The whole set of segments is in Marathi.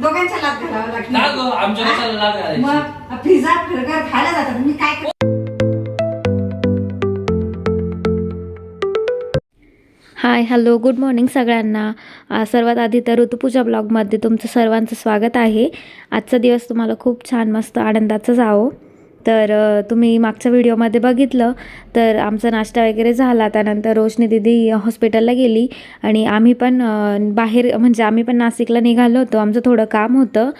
दोघांच्या लात घालावं लागतं. गं आमच्या कशाला? मग पिझ्झा बर्गर खायला जातात. मी काय करू? हाय हॅलो गुड मॉर्निंग सगळ्यांना. सर्वात आधी तर ऋतुपूजा ब्लॉगमध्ये तुमचं सर्वांचं स्वागत आहे. आजचा दिवस तुम्हाला खूप छान मस्त आनंदाचा जावो. तर तुम्ही मागच्या व्हिडिओमध्ये बघितलं तर आमचा नाश्ता वगैरे झाला. त्यानंतर रोशनी दिदी हॉस्पिटलला गेली आणि आम्ही पण बाहेर म्हणजे आम्ही पण नाशिकला निघालो होतो. आमचं थोडं काम होतं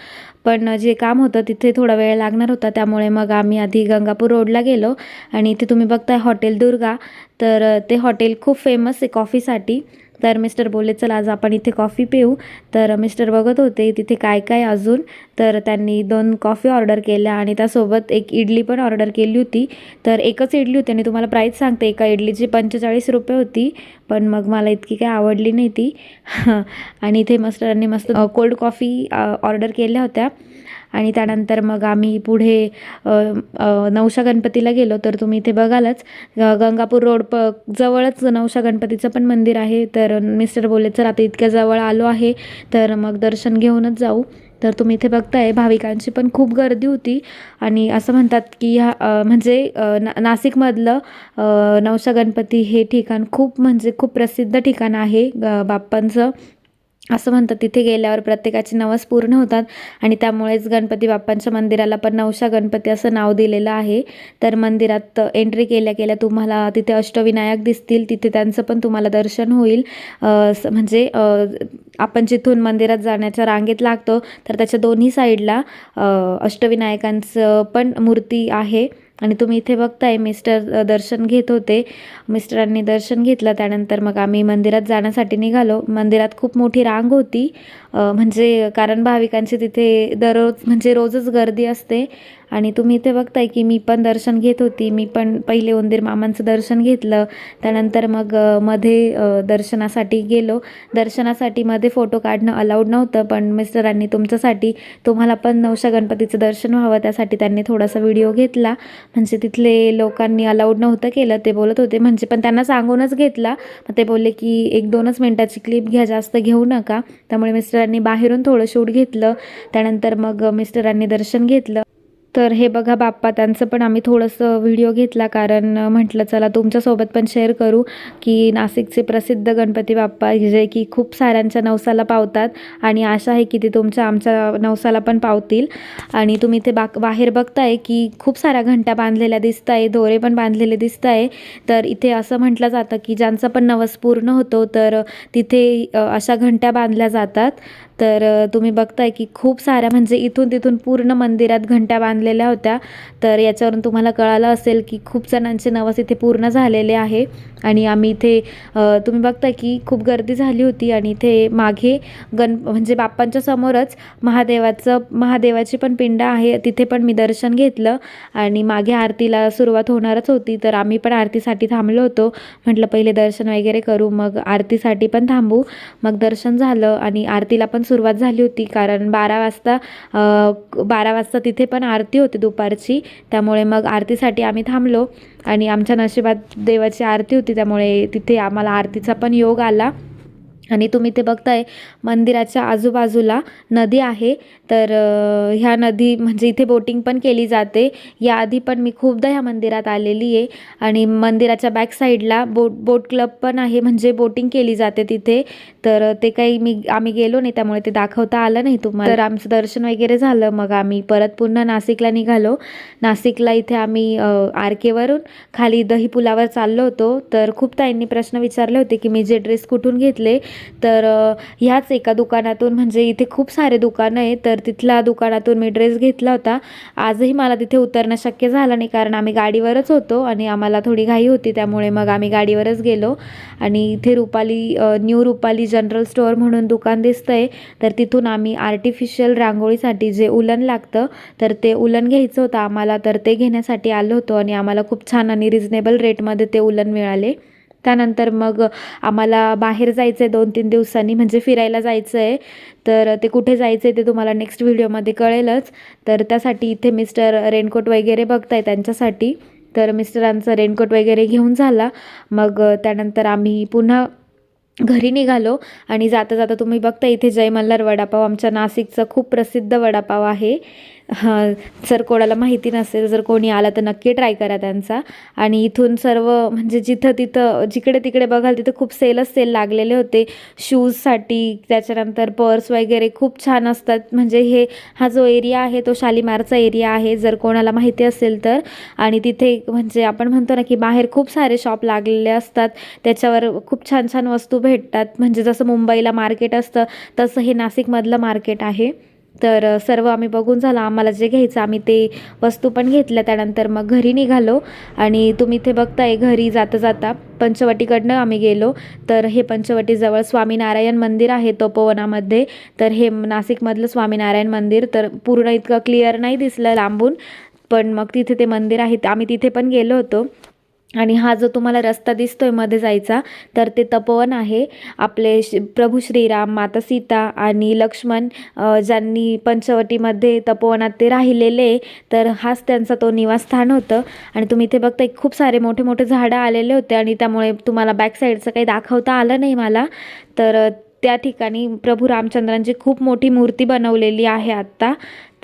पण जे काम होतं तिथे थोडा वेळ लागणार होता. त्यामुळे मग आम्ही आधी गंगापूर रोडला गेलो आणि इथे तुम्ही बघताय हॉटेल दुर्गा. तर ते हॉटेल खूप फेमस आहे कॉफीसाठी. तर मिस्टर बोलले चल आज आपण इथे कॉफी पिऊ. तर मिस्टर बघत होते तिथे काय काय अजून? तर त्यांनी दोन कॉफी ऑर्डर केल्या आणि त्यासोबत एक इडली पण ऑर्डर केली होती. तर एकच इडली होती आणि तुम्हाला प्राईस सांगते एका इडलीची पंचेचाळीस रुपये होती पण मग मला इतकी काही आवडली नाही ती. आणि इथे मस्टरांनी मस्त कोल्ड कॉफी ऑर्डर केल्या होत्या. आणि त्यानंतर मग आम्ही पुढे नवशा गणपतीला गेलो तर तुम्ही इथे बघालच. गंगापूर रोड प जवळच नवशा गणपतीचं पण मंदिर आहे. तर मिस्टर बोलले तर आता इतक्या जवळ आलो आहे तर मग दर्शन घेऊनच जाऊ. तर तुम्ही इथे बघताय भाविकांची पण खूप गर्दी होती. आणि असं म्हणतात की ह्या म्हणजे ना नाशिकमधलं नवशा गणपती हे ठिकाण खूप म्हणजे खूप प्रसिद्ध ठिकाण आहे ग- बाप्पांचं. असं म्हणतात तिथे गेल्यावर प्रत्येकाची नवस पूर्ण होतात आणि त्यामुळेच गणपती बाप्पांच्या मंदिराला पण नवशा गणपती असं नाव दिलेलं आहे. तर मंदिरात एंट्री केल्या केल्या तुम्हाला तिथे अष्टविनायक दिसतील तिथे त्यांचं पण तुम्हाला दर्शन होईल. म्हणजे आपण जिथून मंदिरात जाण्याच्या रांगेत लागतो तर त्याच्या दोन्ही साईडला अष्टविनायकांचं पण मूर्ती आहे. आणि तुम्ही इथे बघताय मिस्टर दर्शन घेत होते. मिस्टरांनी दर्शन घेतलं त्यानंतर मग आम्ही मंदिरात जाण्यासाठी निघालो. मंदिरात खूप मोठी रांग होती. म्हणजे कारण भाविकांची तिथे दररोज म्हणजे रोजच गर्दी असते. आणि तुम्ही इथे बघताय की मी पण दर्शन घेत होती. मी पण पहिले उंदीर मामांचं दर्शन घेतलं. त्यानंतर मग मध्ये दर्शनासाठी गेलो. दर्शनासाठी मध्ये फोटो काढणं अलाउड नव्हतं पण मिस्टरांनी तुमच्यासाठी तुम्हाला पण नवशा गणपतीचं दर्शन व्हावं त्यासाठी त्यांनी थोडासा व्हिडिओ घेतला. म्हणजे तिथले लोकांनी अलाउड नव्हतं केलं ते बोलत होते. म्हणजे पण त्यांना सांगूनच घेतला. मग ते बोलले की एक दोनच मिनटाची क्लिप घ्या जास्त घेऊ नका. त्यामुळे मिस्टर मिस्टरांनी बाहेरून थोडं शूट घेतलं. त्यानंतर मग मिस्टरांनी दर्शन घेतलं. तर हे बघा बाप्पा त्यांचं पण आम्ही थोडंसं व्हिडिओ घेतला कारण म्हटलं चला तुमच्यासोबत पण शेअर करू की नाशिकचे प्रसिद्ध गणपती बाप्पा जे की खूप साऱ्यांच्या नवसाला पावतात आणि आशा आहे की ते तुमच्या आमच्या नवसाला पण पावतील. आणि तुम्ही ते बाक बाहेर बघताय की खूप साऱ्या घंटा बांधलेल्या दिसत आहे दोरे पण बांधलेले दिसत आहे तर इथे असं म्हटलं जातं की ज्यांचा पण नवस पूर्ण होतो तर तिथे अशा घंट्या बांधल्या जातात. तर तुम्ही बघताय की खूप साऱ्या म्हणजे इथून तिथून पूर्ण मंदिरात घंट्या आणलेल्या होत्या. तर याच्यावरून तुम्हाला कळालं असेल की खूप जणांचे नवस इथे पूर्ण झालेले आहे. आणि आम्ही इथे तुम्ही बघताय की खूप गर्दी झाली होती आणि इथे मागे गण म्हणजे बाप्पांच्या समोरच महादेवाचं महादेवाची पण पिंड आहे. तिथे पण मी दर्शन घेतलं आणि मागे आरतीला सुरुवात होणारच होती. तर आम्ही पण आरतीसाठी थांबलो होतो. म्हटलं पहिले दर्शन वगैरे करू मग आरतीसाठी पण थांबू. मग दर्शन झालं आणि आरतीला पण सुरुवात झाली होती. कारण बारा वाजता बारा वाजता तिथे पण आरती आरती होती दुपारची त्यामुळे मग आरतीसाठी आम्ही थांबलो. आणि आमच्या नशिबात देवाची आरती होती त्यामुळे तिथे आम्हाला आरतीचा पण योग आला. आणि तुम्ही ते बघताय मंदिराच्या आजूबाजूला नदी आहे. तर ह्या नदी म्हणजे इथे बोटिंग पण केली जाते. याआधी पण मी खूपदा ह्या मंदिरात आलेली आहे आणि मंदिराच्या बॅक साईडला बोट बोट क्लब पण आहे म्हणजे बोटिंग केली जाते तिथे. तर ते काही मी आम्ही गेलो नाही त्यामुळे ते दाखवता आलं नाही तुम्हाला. तर आमचं दर्शन वगैरे झालं. मग आम्ही परत पुन्हा नाशिकला निघालो. नाशिकला इथे आम्ही आर केवरून खाली दही पुलावर चाललो होतो. तर खूप ताईंनी प्रश्न विचारले होते की मी जे ड्रेस कुठून घेतले? तर ह्याच एका दुकानातून म्हणजे इथे खूप सारे दुकानं आहे तर तर तिथल्या दुकानातून मी ड्रेस घेतला होता. आजही मला तिथे उतरणं शक्य झालं नाही कारण आम्ही गाडीवरच होतो आणि आम्हाला थोडी घाई होती त्यामुळे मग आम्ही गाडीवरच गेलो. आणि इथे Rupali new Rupali general store म्हणून दुकान दिसतं आहे तर तिथून आम्ही आर्टिफिशियल रांगोळीसाठी जे उलन लागतं तर ते उलन घ्यायचं होतं. आम्हाला तर ते घेण्यासाठी आलो होतो आणि आम्हाला खूप छान आणि रिझनेबल रेटमध्ये ते उलन मिळाले. त्यानंतर मग आम्हाला बाहेर जायचं आहे दोन तीन दिवसांनी म्हणजे फिरायला जायचं आहे तर ते कुठे जायचं आहे ते तुम्हाला नेक्स्ट व्हिडिओमध्ये कळेलच. तर त्यासाठी इथे मिस्टर रेनकोट वगैरे बघताय त्यांच्यासाठी. तर मिस्टरांचा रेनकोट वगैरे घेऊन झाला. मग त्यानंतर आम्ही पुन्हा घरी निघालो आणि जाता जाता तुम्ही बघता इथे जय मल्हार वडापाव आमच्या नाशिकचा खूप प्रसिद्ध वडापाव आहे. हां जर कोणाला माहिती नसेल जर कोणी आला तर नक्की ट्राय करा त्यांचा. आणि इथून सर्व म्हणजे जिथं तिथं जिकडे तिकडे बघाल तिथं खूप सेलच सेल लागलेले होते. शूजसाठी त्याच्यानंतर पर्स वगैरे खूप छान असतात. म्हणजे हे हा जो एरिया आहे तो शालिमारचा एरिया आहे जर कोणाला माहिती असेल तर. आणि तिथे म्हणजे आपण म्हणतो ना की बाहेर खूप सारे शॉप लागलेले असतात. त्याच्यावर खूप छान छान वस्तू भेटतात. म्हणजे जसं मुंबईला मार्केट असतं तसं हे नाशिकमधलं मार्केट आहे. तर सर्व आम्ही बघून झालं. आम्हाला जे घ्यायचं आम्ही ते वस्तू पण घेतल्या. त्यानंतर मग घरी निघालो आणि तुम्ही इथे बघताय घरी जाता जाता पंचवटीकडनं आम्ही गेलो. तर हे पंचवटीजवळ स्वामीनारायण मंदिर आहे तपोवनामध्ये. तर हे नाशिकमधलं स्वामीनारायण मंदिर. तर पूर्ण इतकं क्लिअर नाही दिसलं लांबून. पण मग तिथे ते मंदिर आहे आम्ही तिथे पण गेलो होतो. आणि हा जो तुम्हाला रस्ता दिसतो आहे मध्ये जायचा तर ते तपोवन आहे. आपले श प्रभू श्रीराम माता सीता आणि लक्ष्मण ज्यांनी पंचवटीमध्ये तपोवनात ते राहिलेले तर हाच त्यांचा तो निवासस्थान होतं. आणि तुम्ही इथे बघताय खूप सारे मोठे मोठे झाडं आलेले होते आणि त्यामुळे तुम्हाला बॅक साईडचं काही दाखवता आलं नाही मला. तर त्या ठिकाणी प्रभू रामचंद्रांची खूप मोठी मूर्ती बनवलेली आहे आत्ता.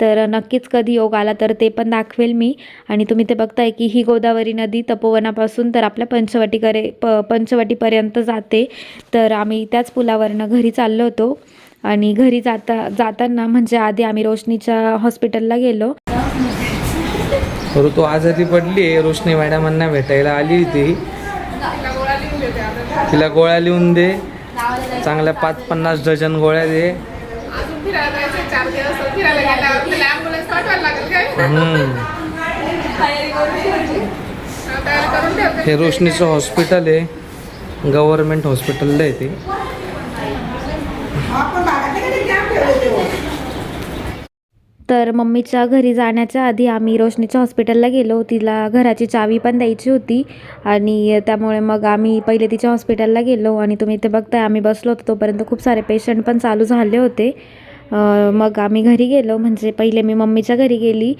तर नक्कीच कधी योग आला तर ते पण दाखवेल मी. आणि तुम्ही ते बघताय की ही गोदावरी नदी तपोवनापासून तर आपल्या पंचवटीकडे प पंचवटीपर्यंत जाते. तर आम्ही त्याच पुलावरनं घरी चाललो होतो. आणि घरी जाता जाताना म्हणजे आधी आम्ही रोशनीच्या हॉस्पिटलला गेलो. ऋतू आजारी पडली आहे. रोशनी मॅडमांना भेटायला आली होती. तिला गोळ्या लिहून दे. चांगल्या पाच पन्नास डझन गोळ्या दे अजून फिरायला जायचं चार दिवस फिरायला गेल्यावर त्याला ॲम्ब्युलन्स पाठवायला लागेल काय हम्म. तयारी करून ठेवते हे रोशनीचं हॉस्पिटल आहे. गव्हर्नमेंट हॉस्पिटलला आहे ते. तर मम्मीच्या घरी जाण्याच्या आधी आम्ही रोशनीच्या हॉस्पिटलला गेलो. तिला घराची चावी पण द्यायची होती. आणि त्यामुळे मग आम्ही पहिले तिच्या हॉस्पिटलला गेलो. आणि तुम्ही इथे बघताय आम्ही बसलो होतो. तोपर्यंत खूप सारे पेशंट पण चालू झाले होते. मग आम्ही घरी गेलो. म्हणजे पहिले मी मम्मीच्या घरी गेली.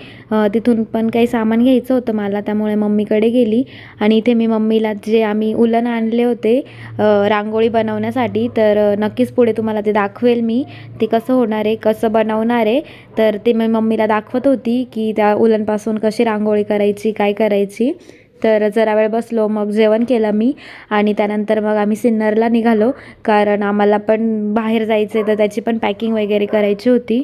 तिथून पण काही सामान घ्यायचं होतं मला. त्यामुळे मम्मीकडे गेली. आणि इथे मी मम्मीला जे आम्ही उलन आणले होते रांगोळी बनवण्यासाठी तर नक्कीच पुढे तुम्हाला ते दाखवेल मी. ते कसं होणार आहे कसं बनवणार आहे. तर ते मी मम्मीला दाखवत होती की त्या उलनपासून कशी रांगोळी करायची काय करायची. तर जरा वेळ बसलो मग जेवण केलं मी आणि त्यानंतर मग आम्ही सिन्नरला निघालो. कारण आम्हाला पण बाहेर जायचं आहे तर त्याची पण पॅकिंग वगैरे करायची होती.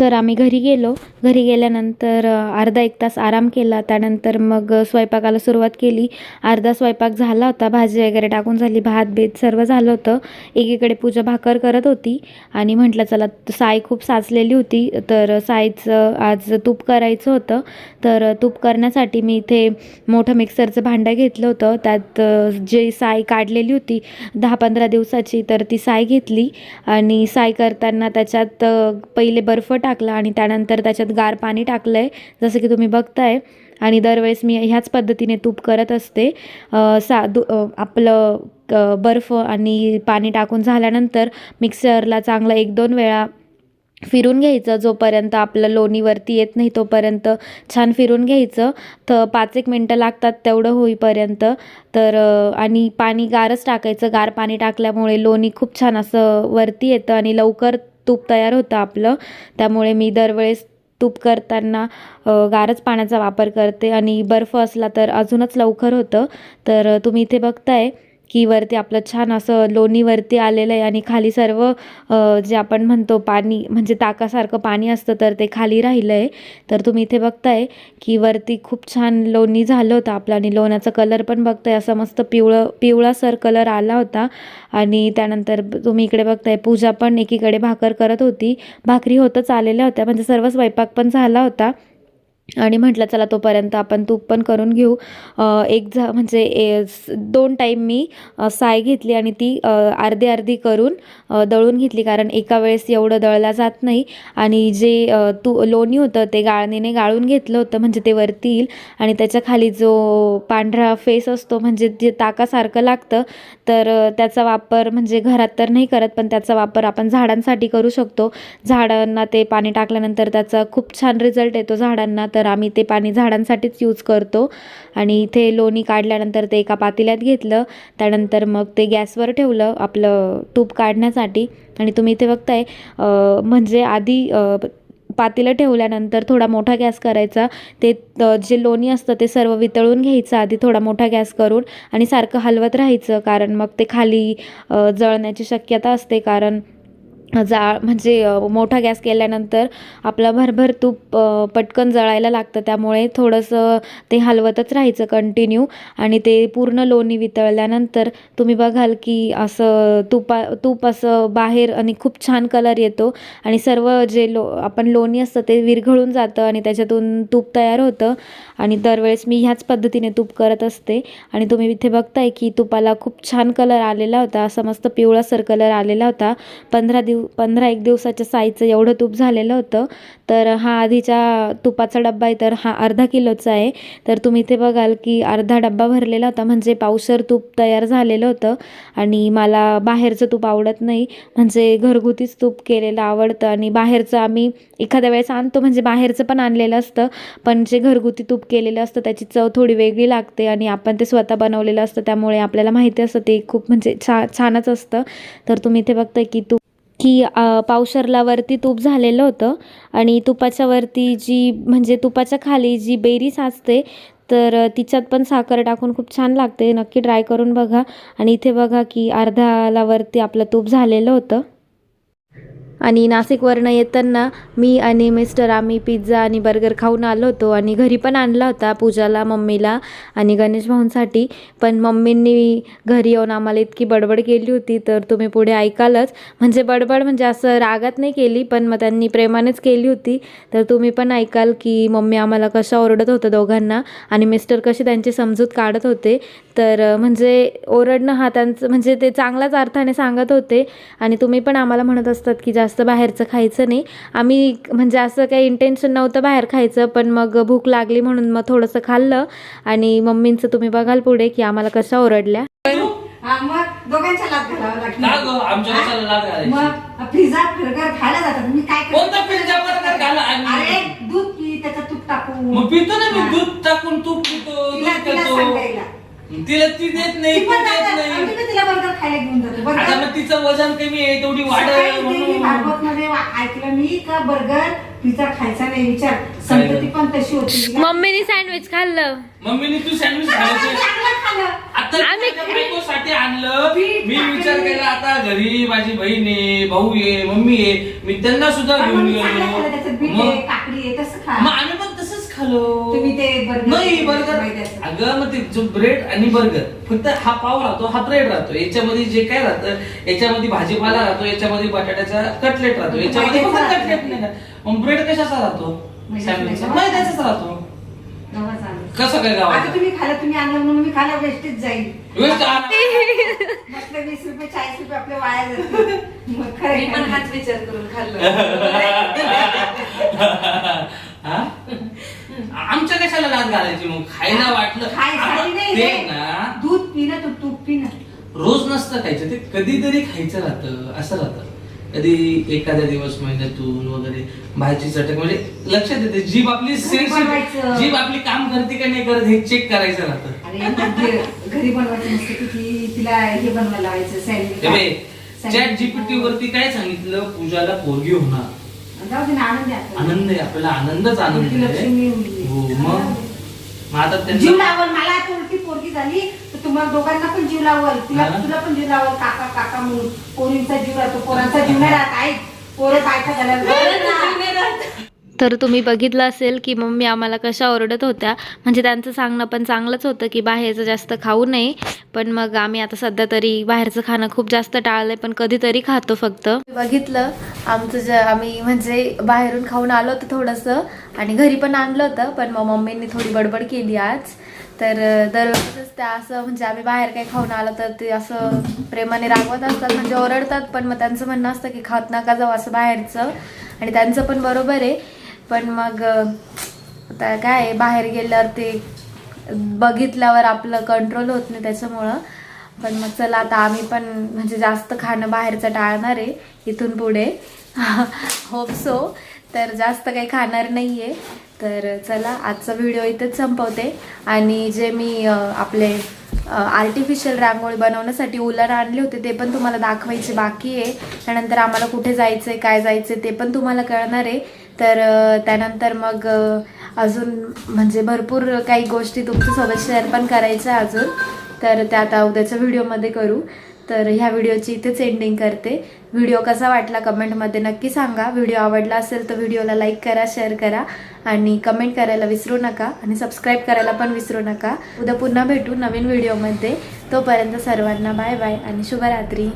तर आम्ही घरी गेलो. घरी गेल्यानंतर अर्धा एक तास आराम केला. त्यानंतर मग स्वयंपाकाला सुरुवात केली. अर्धा स्वयंपाक झाला होता. भाजी वगैरे टाकून झाली. भात बीत सर्व झालं होतं. एकीकडे पूजा भाकर करत होती. आणि म्हटलं चला साय खूप साचलेली होती. तर सायचं आज तूप करायचं होतं. तर तूप करण्यासाठी मी इथे मोठं मिक्सरचं भांडं घेतलं होतं. त्यात जे साय काढलेली होती दहा पंधरा दिवसाची तर ती साय घेतली. आणि साय करताना त्याच्यात पहिले बर्फ टाकला आणि त्यानंतर त्याच्यात गार पाणी टाकलं आहे जसं की तुम्ही बघताय. आणि दरवेळेस मी ह्याच पद्धतीने तूप करत असते. सा दु आपलं बर्फ आणि पाणी टाकून झाल्यानंतर मिक्सरला चांगलं एक दोन वेळा फिरून घ्यायचं. जोपर्यंत आपलं लोणीवरती येत नाही तोपर्यंत छान फिरून घ्यायचं. तर पाच एक मिनटं लागतात तेवढं होईपर्यंत. तर आणि पाणी गारच टाकायचं. गार पाणी टाकल्यामुळे लोणी खूप छान असं वरती येतं आणि लवकर तूप तयार होतं आपलं. त्यामुळे मी दरवेळेस तूप करताना गारच पाण्याचा वापर करते. आणि बर्फ असला तर अजूनच लवकर होतं. तर तुम्ही इथे बघताय. की वरती आपलं छान असं लोणीवरती आलेलं आहे आणि खाली सर्व जे आपण म्हणतो पाणी म्हणजे ताकासारखं पाणी असतं तर ते खाली राहिलं आहे. तर तुम्ही इथे बघताय की वरती खूप छान लोणी झालं होतं आपलं आणि लोण्याचा कलर पण बघताय. असं मस्त पिवळं पिवळासर कलर आला होता. आणि त्यानंतर तुम्ही इकडे बघताय पूजा पण एकीकडे भाकर करत होती. भाकरी होतच आलेल्या होत्या म्हणजे सर्व स्वयंपाक पण झाला होता. आणि म्हटलं चला तोपर्यंत आपण तूप पण करून घेऊ. एक झा म्हणजे ए, दोन टाईम मी साय घेतली आणि ती अर्धी अर्धी करून दळून घेतली. कारण एका वेळेस एवढं दळला जात नाही. आणि जे तू लोणी होतं ते गाळणीने गाळून घेतलं होतं. म्हणजे ते वरती येईल. आणि त्याच्याखाली जो पांढरा फेस असतो म्हणजे जे ताकासारखं लागतं तर त्याचा वापर म्हणजे घरात तर नाही करत पण त्याचा वापर आपण झाडांसाठी करू शकतो. झाडांना ते पाणी टाकल्यानंतर त्याचा खूप छान रिझल्ट येतो. झाडांना तर आम्ही ते पाणी झाडांसाठीच यूज करतो. आणि इथे लोणी काढल्यानंतर ते एका पातेल्यात घेतलं. त्यानंतर मग ते गॅसवर ठेवलं आपलं तूप काढण्यासाठी. आणि तुम्ही इथे बघताय म्हणजे आधी पातेलं ठेवल्यानंतर थोडा मोठा गॅस करायचा. ते जे लोणी असतं ते सर्व वितळून घ्यायचं. आधी थोडा मोठा गॅस करून आणि सारखं हलवत राहायचं. कारण मग ते खाली जळण्याची शक्यता असते. कारण जाळ म्हणजे मोठा गॅस केल्यानंतर आपला भरभर तूप पटकन जळायला लागतं. त्यामुळे थोडंसं ते हलवतच राहायचं कंटिन्यू आणि ते पूर्ण लोणी वितळल्यानंतर तुम्ही बघाल की असं तुपा तूप असं बाहेर आणि खूप छान कलर येतो आणि सर्व जे लो आपण लोणी असतं ते विरघळून जातं आणि त्याच्यातून तूप तयार होतं. आणि दरवेळेस मी ह्याच पद्धतीने तूप करत असते. आणि तुम्ही इथे बघताय की तुपाला खूप छान कलर आलेला होता. असा मस्त पिवळासर कलर आलेला होता. पंधरा दिव पंधरा एक दिवसाच्या साईजचं एवढं तूप झालेलं होतं. तर हा आधीच्या तुपाचा डब्बा आहे तर हा अर्धा किलोचा आहे. तर तुम्ही इथे बघाल की अर्धा डब्बा भरलेला होता म्हणजे पावसर तूप तयार झालेलं होतं. आणि मला बाहेरचं तूप आवडत नाही म्हणजे घरगुतीच तूप केलेलं आवडतं. आणि बाहेरचं आम्ही एखाद्या वेळेस आणतो म्हणजे बाहेरचं पण आणलेलं असतं. पण जे घरगुती तूप केलेलं असतं त्याची चव थोडी वेगळी लागते. आणि आपण ते स्वतः बनवलेलं असतं त्यामुळे आपल्याला माहिती असतं ते खूप म्हणजे छा छानच असतं. तर तुम्ही इथे बघताय की तूप की पावसरलावरती तूप झालेलं होतं आणि तुपाच्यावरती जी म्हणजे तुपाच्या खाली जी बेरी साचते तर तिच्यात पण साखर टाकून खूप छान लागते. नक्की ट्राय करून बघा आणि इथे बघा की अर्ध्यालावरती आपलं तूप झालेलं होतं. आणि नाशिकवरनं येताना मी आणि मिस्टर आम्ही पिझ्झा आणि बर्गर खाऊन आलो होतो आणि घरी पण आणला होता पूजाला मम्मीला आणि गणेश भाऊंसाठी. पण मम्मींनी घरी येऊन आम्हाला इतकी बडबड केली होती तर तुम्ही पुढे ऐकालच. म्हणजे बडबड म्हणजे असं रागात नाही केली पण मग त्यांनी प्रेमानेच केली होती. तर तुम्ही पण ऐकाल की मम्मी आम्हाला कशा ओरडत होतं दोघांना आणि मिस्टर कशी त्यांची समजूत काढत होते. तर म्हणजे ओरडणं हा त्यांचं म्हणजे ते चांगल्याच अर्थाने सांगत होते. आणि तुम्ही पण आम्हाला म्हणत असतात की जास्त बाहेरचं खायचं नाही आम्ही म्हणजे असं काही इंटेन्शन नव्हतं बाहेर खायचं पण मग भूक लागली म्हणून मग थोडंसं खाल्लं आणि मम्मींचं तुम्ही बघाल पुढे की आम्हाला कशा ओरडल्या मग दोघांच्या लाभ घालावं लागतं. का गं? आमच्या कशाला लाज घालायची? मग पिझ्झा बर्गर खायला जातात मी काय करते? कोणता पिझ्झा बर्गर खायला आणि- अरे दूध पी त्याचं तूप टाकून मग पितो ना मी हा. दूध टाकून तूप पितो तिला दूध पितो सांगायला तिला ती देत नाही ती पण देत जातात. नाही. आम्ही पण तिला बर्गर खायला घेऊन जातो. आता बर्गर मग तिचं वजन कमी आहे तेवढी वाढ सकाळी देवी म्हणून भागवत मध्ये ऐकलं मी का बर्गर पिझ्झा खायचा नाही विचार. संतती पण तशी होती. मम्मीने सँडविच खाल्लं. मम्मीने तू सँडविच खायचं चांगलं खाल्लं. आता आम्ही- बायकोसाठी आणलं. पीठ मी टाकली. विचार केला आता घरी माझी बहीण आहे भाऊ आहे मम्मी आहे. मी त्यांना सुद्धा पण घेऊन चांगलं खाल्लं, गेलो आहे मग काकडी आहे तसं खा. मग आम्ही पण खालो तुम्ही ते burger- नाही बर्गर मैद्याचं. अगं मग ते जो ब्रेड आणि बर्गर फक्त हा पाव राहतो हा ब्रेड राहतो याच्यामध्ये जे काय राहतं याच्यामध्ये भाजीपाला राहतो याच्यामध्ये बटाट्याचा कटलेट राहतो याच्यामध्ये फक्त मैद्याचा कटलेट. नाही ना मग ब्रेड कशाचा राहतो मैद्याचा नाही. मैद्याचाच राहतो चालू. कसं काय आता गावात तुम्ही खाल्लं तुम्ही आणलं म्हणून मी खाल्लं वेस्टेज जाईल वेस्ट म्हटलं वीस रुपये चाळीस रुपये आपले वाया जातील मग खरं मी पण आहे. हाच विचार करून खाल्लं हा? आमच्या कशाला लाच घालायची मग? खायला वाटलं. आपण नाही ते. ना दूध पिणं तू तूप पिणं. रोज नसतं खायचं ते कधीतरी खायचं राहतं असं राहतं. कधी एखाद्या दिवस महिन्यातून वगैरे भाजी चटक म्हणजे लक्षात येते जीभ आपली sensitive- जीभ आपली काम करते का नाही करत हे चेक करायचं राहतं. अरे म्हणजे घरी बनवायचं नसतं की ती तिला हे बनवायला लावायचं सँडविच चॅट जीपीटी वरती काय सांगितलं? पूजाला पोरगी होणार. जाऊ दे ना आनंद आहे आपल्याला. आनंद आहे आपल्याला आनंदच आनंद उलटी लक्ष्मी आहे उरली. हो मग मग आता जीव लावल मला आता उलटी पोरगी झाली तर तुम्हाला दोघांना पण जीव लावल. तिला हा. तुला पण जीव लावल काका काका म्हणून. पोरींचा जीव राहतो पोरांचा जीव नाही राहत आई. पोरं बायका झाल्या तर तुम्ही बघितलं असेल की मम्मी आम्हाला कशा ओरडत होत्या. म्हणजे त्यांचं सांगणं पण चांगलंच होतं की बाहेरचं जास्त खाऊ नये. पण मग आम्ही आता सध्या तरी बाहेरचं खाणं खूप जास्त टाळलंय पण कधीतरी खातो फक्त. बघितलं आमचं जे आम्ही म्हणजे बाहेरून खाऊन आलो होतं थोडंसं आणि घरी पण आणलं होतं पण मग मम्मींनी थोडी बडबड केली आज. तर दररोजच दरवेळेसच त्या असं म्हणजे आम्ही बाहेर काही खाऊन आलो तर ते असं प्रेमाने रागवत असतात म्हणजे ओरडतात पण मग त्यांचं म्हणणं असतं की खात नका जाऊ असं बाहेरचं. आणि त्यांचं पण बरोबर आहे. पण मग आता काय बाहेर गेल्यावर ते बघितल्यावर आपलं कंट्रोल होत नाही त्याच्यामुळं. पण मग चला आता आम्ही पण म्हणजे जास्त खाणं बाहेरचं टाळणार आहे इथून पुढे. होप सो तर जास्त काही खाणार नाही आहे तर चला आजचा व्हिडिओ इथेच संपवते. आणि जे मी आपले आर्टिफिशियल रांगोळी बनवण्यासाठी उलर आणले होते ते पण तुम्हाला दाखवायचे बाकी आहे. त्यानंतर आम्हाला कुठे जायचं आहे काय जायचं ते पण तुम्हाला कळणार आहे. तर त्यानंतर मग अजून म्हणजे भरपूर काही गोष्टी तुमच्यासोबत शेअर पण करायच्या अजून. तर त्या आता उद्याच्या व्हिडिओमध्ये करू. तर ह्या व्हिडिओची इथेच एंडिंग करते. व्हिडिओ कसा वाटला कमेंटमध्ये नक्की सांगा. व्हिडिओ आवडला असेल तर व्हिडिओला लाईक करा शेअर करा आणि कमेंट करायला विसरू नका आणि सबस्क्राईब करायला पण विसरू नका. उद्या पुन्हा भेटू नवीन व्हिडिओमध्ये. तोपर्यंत सर्वांना बाय बाय आणि शुभरात्री.